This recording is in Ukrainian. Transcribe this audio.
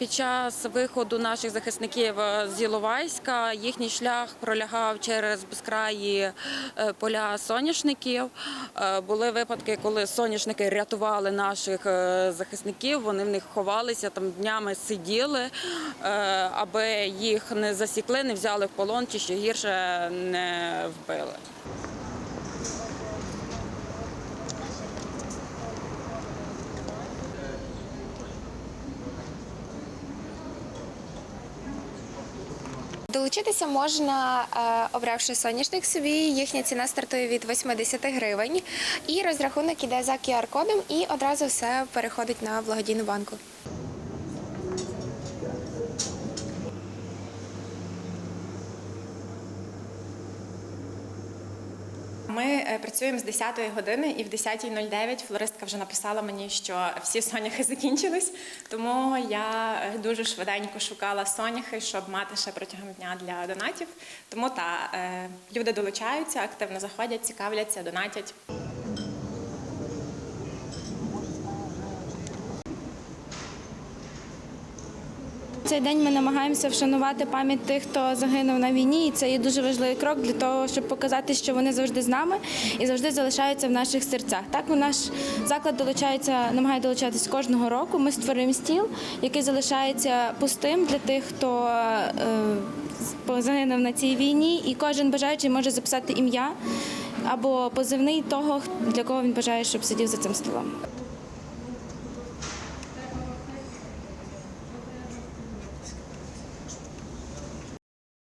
під час виходу наших захисників е, з Іловайська їхній шлях пролягав через безкраї е, поля соняшників. Е, Були випадки, коли соняшники рятували наших захисників. Вони в них ховалися там днями сиділи, аби їх не засікли, не взяли в полон чи ще гірше не вбили. Долучитися можна, е, обравши соняшник собі. Їхня ціна стартує від 80 гривень. І розрахунок іде за QR-кодом, і одразу все переходить на благодійну банку. Ми е, працюємо з 10-ї години, і в 10.09 флористка вже написала мені, що всі соняхи закінчились. Тому я е, дуже швиденько шукала соняхи, щоб мати ще протягом дня для донатів. Тому та е, люди долучаються, активно заходять, цікавляться, донатять. Цей день ми намагаємося вшанувати пам'ять тих, хто загинув на війні, і це є дуже важливий крок для того, щоб показати, що вони завжди з нами і завжди залишаються в наших серцях. Так, у наш заклад долучається, намагає долучатись кожного року. Ми створюємо стіл, який залишається пустим для тих, хто е, загинув на цій війні, і кожен бажаючий може записати ім'я або позивний того, для кого він бажає, щоб сидів за цим столом.